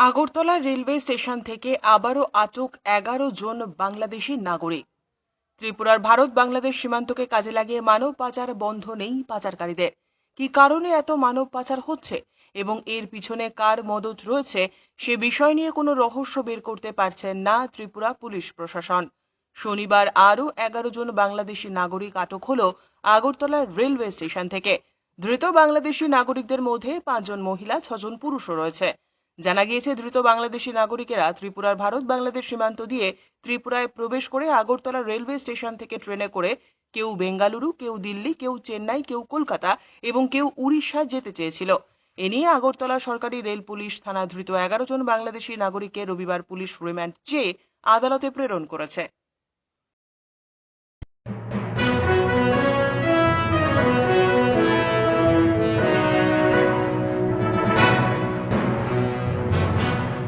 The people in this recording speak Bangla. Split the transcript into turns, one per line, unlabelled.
আগরতলা রেলওয়ে স্টেশন থেকে আবারও আটক এগারো জন বাংলাদেশি নাগরিক। ত্রিপুরার ভারত বাংলাদেশ সীমান্তকে কাজে লাগিয়ে মানব পাচার বন্ধ নেই পাচারকারীদের। কি কারণে এত মানব পাচার হচ্ছে এবং এর পিছনে কার মদত রয়েছে সে বিষয় নিয়ে কোনো রহস্য বের করতে পারছেন না ত্রিপুরা পুলিশ প্রশাসন। শনিবার আরও এগারো জন বাংলাদেশি নাগরিক আটক হল আগরতলার রেলওয়ে স্টেশন থেকে। ধৃত বাংলাদেশি নাগরিকদের মধ্যে পাঁচজন মহিলা, ছজন পুরুষও রয়েছে। জানা গিয়েছে, দ্রুত বাংলাদেশি নাগরিকেরা ত্রিপুরার ভারত বাংলাদেশ সীমান্ত দিয়ে ত্রিপুরায় প্রবেশ করে আগরতলা রেলওয়ে স্টেশন থেকে ট্রেনে করে কেউ বেঙ্গালুরু, কেউ দিল্লি, কেউ চেন্নাই, কেউ কলকাতা এবং কেউ উড়িষ্যা যেতে চেয়েছিল। এ নিয়ে আগরতলা সরকারি রেল পুলিশ থানা ধৃত এগারো জন বাংলাদেশি নাগরিককে রবিবার পুলিশ রিমান্ড চেয়ে আদালতে প্রেরণ করেছে।